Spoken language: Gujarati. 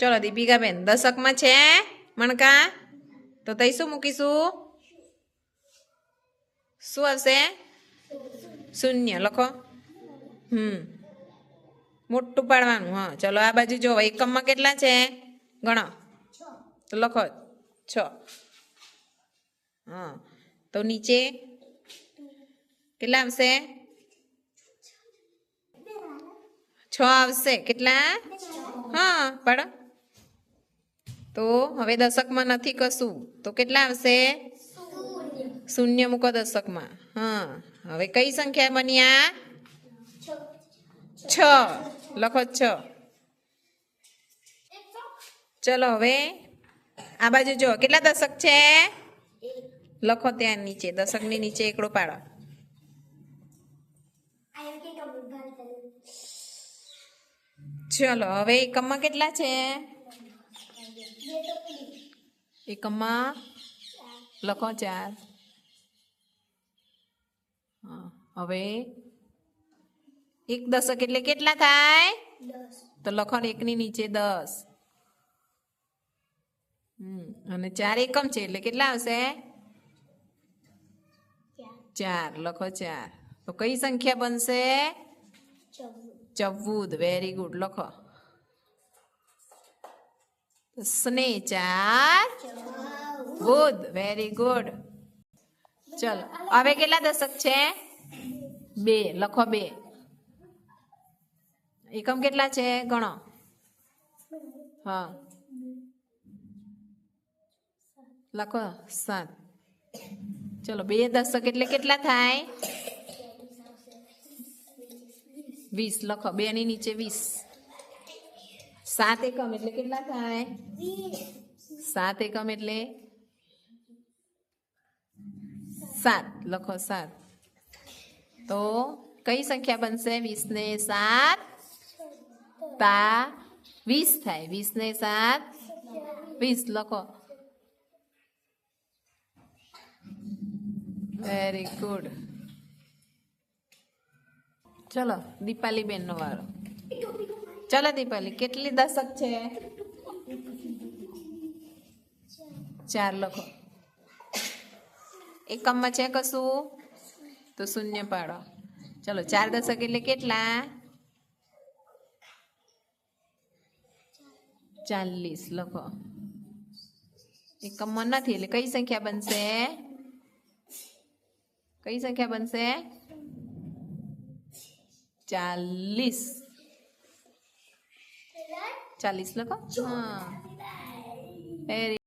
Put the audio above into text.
ચલો દીપિકાબેન, દશકમાં છે, મણકા? તો તઈ શું મૂકીશું? શું આવશે? શૂન્ય, લખો. હમ. મોટું પાડવાનું, હા. ચલો, આ બાજુ જો, એકમમાં કેટલા છે? ગણો. તો લખો, છ. હા. તો નીચે કેટલા આવશે? છ આવશે. કેટલા? હા, પાડો. તો હવે દશકમાં નથી કશું. તો કેટલા આવશે? શૂન્ય મૂકો દશકમાં. હા. હવે કઈ સંખ્યા બની આ? છ. લખો છ. ચલો હવે આ બાજુ જો. કેટલા દશક છે? લખો ત્યાં નીચે. દશકની નીચે એકડો પાડો. ચલો, હવે એકમમાં કેટલા છે? એકમમાં લખો ચાર. હા હવે એક દશક એટલે કેટલા થાય? તો લખો એકની નીચે દસ. હમ અને ચાર એકમ છે એટલે કેટલા આવશે? ચાર લખો ચાર. તો કઈ સંખ્યા બનશે? ચૌદ. વેરી ગુડ લખો. તો સ્નેહ ચાર ગુડ વેરી ગુડ ચલો હવે કેટલા દશક છે બે લખો બે એકમ કેટલા છે ગણો હા લખો સાત ચલો બે દશક એટલે કેટલા થાય વીસ લખો બે ની નીચે વીસ સાત એકમ એટલે કેટલા થાય? સાત એકમ એટલે? સાત. લખો સાત. તો કઈ સંખ્યા બનશે? વીસ ને સાત. તા વીસ થાય. વીસ ને સાત. વીસ. લખો. વેરી ગુડ ચલો, દીપાલીબેનનો વારો. ચલો દીપાલી કેટલી દશક છે? ચાર લખો. એકમમાં છે કશું? તો શૂન્ય પાડો. ચલો, ચાર દશક એટલે કેટલા? ચાલીસ લખો. એકમમાં નથી, એટલે કઈ સંખ્યા બનશે? કઈ સંખ્યા બનશે? ચાલીસ. ચાલીસ લખો? હા. વેરી